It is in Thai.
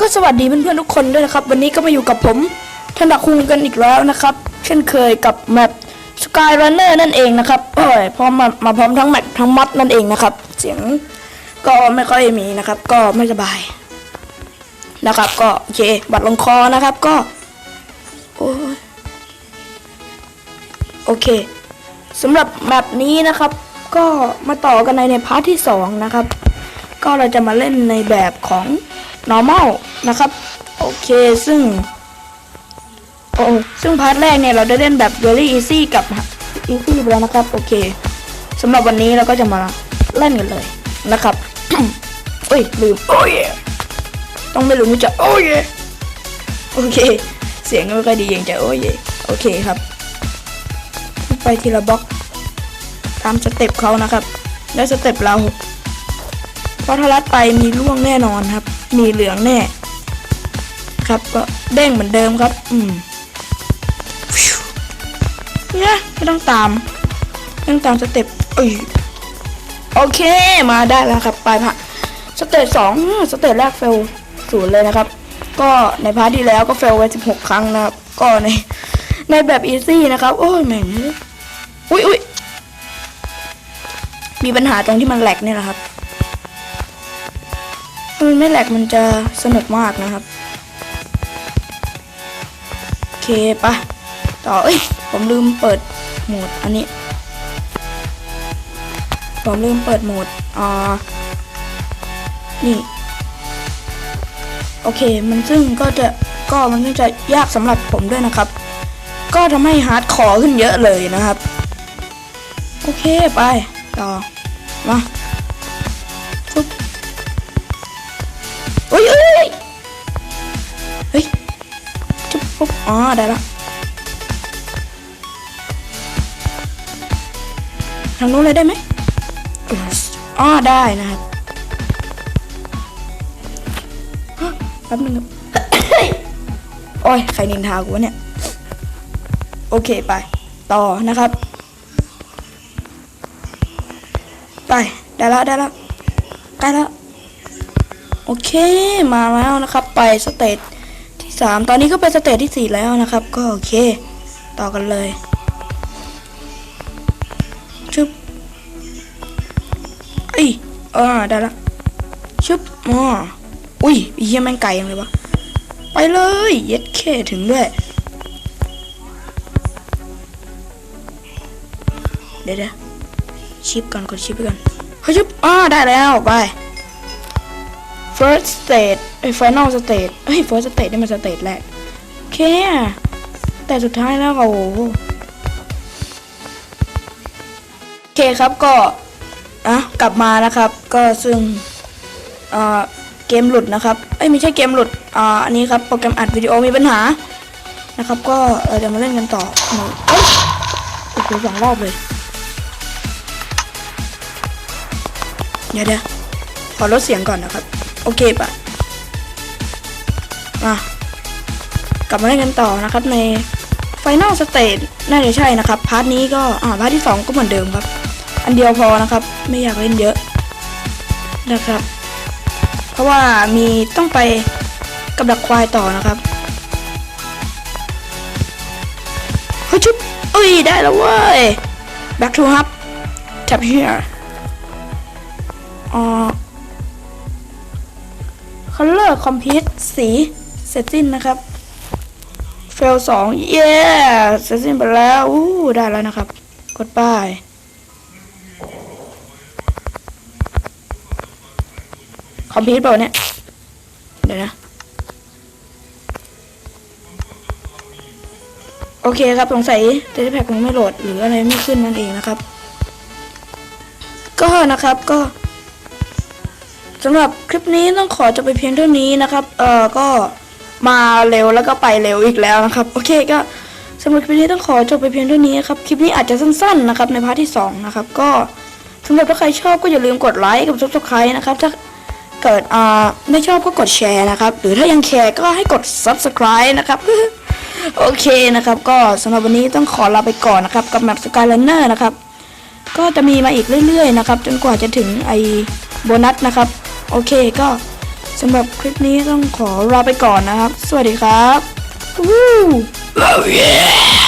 ก็สวัสดีเพื่อนๆทุกคนด้วยนะครับ วันนี้ก็มาอยู่กับผมธนดคุงกันอีกแล้วนะครับ เช่นเคยกับแมป Skyrunner นั่นเองนะครับเอ้ยพร้อมมามาพร้อมทั้งแมปทั้งมัดนั่นเองนะครับ เสียงก็ไม่ค่อยมีนะครับ ก็ไม่สบาย นะครับ ก็โอเคบัตรลงคอนะครับก็โอ้ยโอเคสำหรับแมปนี้นะครับ ก็มาต่อกันในในพาร์ทที่สองนะครับ ก็เราจะมาเล่นในแบบของ normal นะครับ โอเคซึ่ง โอ้ซึ่งพาร์ทแรกเนี่ยเราได้เล่นแบบ very easy กับ easy ไปแล้วนะครับ โอเคสำหรับวันนี้เราก็จะมาเล่นกันเลยนะครับเอ้ยลืมโอ้ยต้องไม่ลืมว่าจะโอ้ยโอเค เสียงไม่ค่อยดียังจะโอ้ยโอเคครับ ไปทีละบล็อกตามสเต็ปเขานะครับและสเต็ปเรา เพราะถ้ารัดไปมีร่วงแน่นอนครับ มีเหลืองแน่ ครับก็เด้งเหมือนเดิมครับ อืมเนี่ยไม่ต้องตามไม่ต้องตามสเต็ปเอ้ยโอเคมาได้แล้วครับ ไปผ่ะสเต็ปสองสเต็ปแรกเฟลศูนย์เลยนะครับ ก็ในพาร์ทที่แล้วก็เฟลไปสิบหกครั้งนะครับ ก็ในในแบบอีซี่นะครับ โอ้ยแม่งอุ้ยอุ้ยมีปัญหาตรงที่มันแหลกเนี่ยแหละครับ ถ้ามันไม่แหลกมันจะสนุกมากนะครับ โอเคปะต่อเอ้ยผมลืมเปิดโหมดอันนี้ ผมลืมเปิดโหมดอ่านี่ โอเค มันซึ่งก็จะก็มันก็จะยากสำหรับผมด้วยนะครับ ก็ทำให้ฮาร์ดคอร์ขึ้นเยอะเลยนะครับ โอเค ไป ต่อ มา อ๋อได้ละทางนู้นเลยได้ไหมอ๋อได้นะครับแป๊บนึงโอ้ยใครนินทากูวะเนี่ย โอเคไป ต่อนะครับ ไปได้ล้วได้ล้วใกล้ล้วโอเคมาแล้วนะครับ ไปสเตจ สามตอนนี้ก็เป็นสเตจที่สี่แล้วนะครับ ก็โอเค ต่อกันเลยชุบเอ้ยอ่าได้ละชุบอ๋ออุ้ยเหี้ยแม่งไกลยังเลยวะไปเลยเย็ดเคถึงด้วยเดี๋ยวเดะชิปก่อนกดชิปไปก่อนเฮ้ยชุบอ่าได้แล้วไป first stage ไอ้ final stage เฮ้ย first stage นี่มัน stage แรกโอเคแต่สุดท้ายแล้วโอ้โหโอเคครับก็อะกลับมานะครับ ก็ซึ่งเอ่อเกมหลุดนะครับเอ้ยไม่ใช่เกมหลุดอ่าอันนี้ครับโปรแกรมอัดวิดีโอมีปัญหานะครับ ก็เราจะมาเล่นกันต่อเอ้ยโอ้โหสองรอบเลยเดี๋ยวเดี๋ยวขอลดเสียงก่อนนะครับ โอเคปะอะกลับมาเล่นกันต่อนะครับใน Final Stage น่าจะใช่นะครับ พาร์ทนี้ก็อ่าพาร์ทที่สองก็เหมือนเดิมครับ อันเดียวพอนะครับ ไม่อยากเล่นเยอะนะครับ เพราะว่ามีต้องไปกับดักควายต่อนะครับเฮ้ยชุบเอ้ยได้แล้วเว้ย back to hub tap here color complete สี เสร็จสิ้นนะครับ เฟลสองเย้เสร็จสิ้นไปแล้วอู้ได้แล้วนะครับ กดป้ายคอมพิวเปล่าเนี่ย เดี๋ยวนะ โอเคครับสงสัยเตแพ็กคงไม่โหลดหรืออะไรไม่ขึ้นนั่นเองนะครับ ก็นะครับก็ สำหรับคลิปนี้ต้องขอจบไปเพียงเท่านี้นะครับ เอ่อก็มาเร็วแล้วก็ไปเร็วอีกแล้วนะครับ โอเคก็สำหรับคลิปนี้ต้องขอจบไปเพียงเท่านี้ครับ คลิปนี้อาจจะสั้นๆนะครับในพาร์ทที่สองนะครับ ก็สำหรับถ้าใครชอบก็อย่าลืมกดไลค์กับ subscribe นะครับ ถ้าเกิดอ่าไม่ชอบก็กดแชร์นะครับ หรือถ้ายังแคร์ก็ให้กด subscribe นะครับ โอเคนะครับ ก็สำหรับวันนี้ต้องขอลาไปก่อนนะครับ กับแมปสกายเลนเนอร์นะครับ ก็จะมีมาอีกเรื่อยๆนะครับ จนกว่าจะถึงไอโบนัสนะครับ โอเคก็สำหรับคลิปนี้ต้องขอลาไปก่อนนะครับ สวัสดีครับวู้ Oh yeah!